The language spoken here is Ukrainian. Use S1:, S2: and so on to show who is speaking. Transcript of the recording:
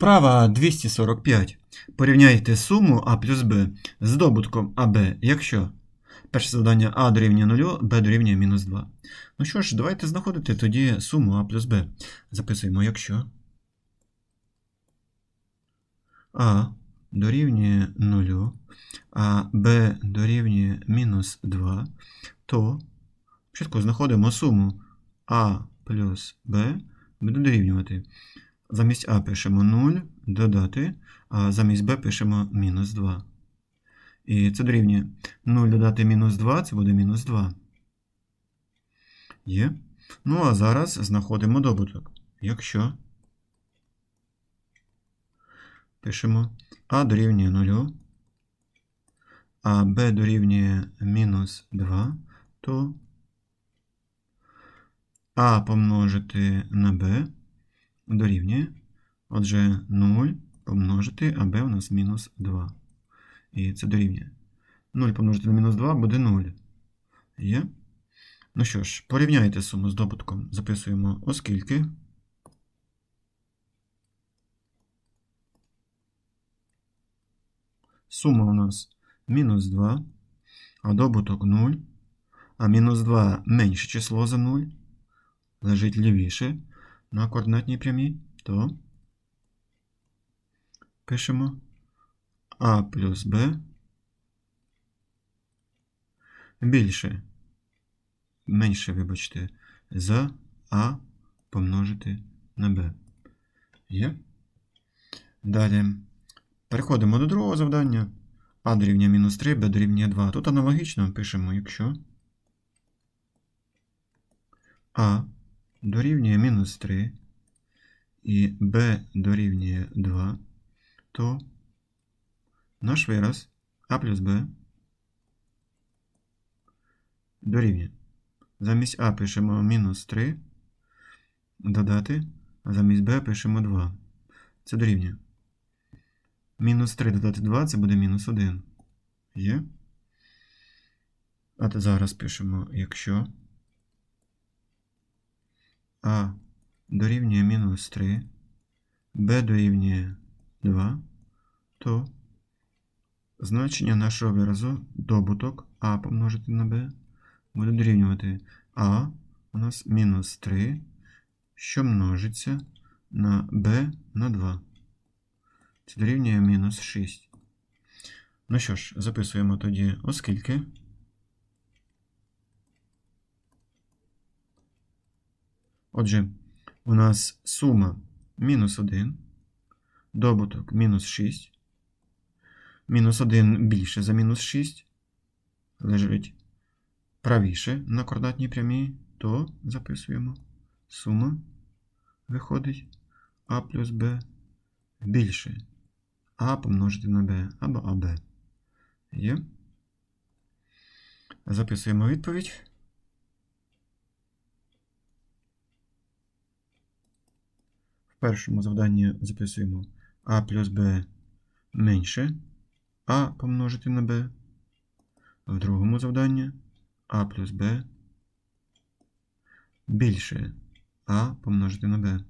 S1: Вправа 245. Порівняйте суму А плюс Б з добутком АБ, якщо перше завдання А дорівнює 0, Б дорівнює мінус 2. Ну що ж, давайте знаходити тоді суму А плюс Б. Записуємо, якщо А дорівнює 0, а Б дорівнює мінус 2, то спочатку знаходимо суму А плюс Б буде дорівнювати. Замість А пишемо 0, додати, а замість Б пишемо мінус 2. І це дорівнює 0 додати мінус 2, це буде мінус 2. Є. Ну, а зараз знаходимо добуток. Якщо пишемо А дорівнює 0, а Б дорівнює мінус 2, то А помножити на Б дорівнює. Отже, 0 помножити, а b у нас мінус 2. І це дорівнює. 0 помножити на мінус 2 буде 0. Є? Ну що ж, порівняйте суму з добутком. Записуємо, оскільки. Сума у нас мінус 2, а добуток 0. А мінус 2 менше число за 0. Лежить лівіше на координатній прямій, то пишемо А плюс Б більше, менше, вибачте, за А помножити на Б. Є? Далі переходимо до другого завдання. А дорівнює мінус 3, Б дорівнює 2. Тут аналогічно пишемо, якщо А дорівнює мінус 3 і b дорівнює 2, то наш вираз а плюс b дорівнює. Замість а пишемо мінус 3, додати, а замість b пишемо 2. Це дорівнює. Мінус 3 додати 2 це буде мінус 1. Є? А зараз пишемо, якщо а дорівнює мінус 3, b дорівнює 2, то значення нашого виразу добуток а помножити на b буде дорівнювати а у нас мінус 3, що множиться на b на 2. Це дорівнює мінус 6. Ну що ж, записуємо тоді, оскільки. Отже, у нас сума мінус 1, добуток мінус 6. Мінус 1 більше за мінус 6. Лежить правіше на координатній прямій, то записуємо сума виходить А плюс Б більше. А помножити на Б або АБ. Є. Записуємо відповідь. В першому завданні записуємо А плюс Б менше А помножити на Б. В другому завданні А плюс Б більше А помножити на Б.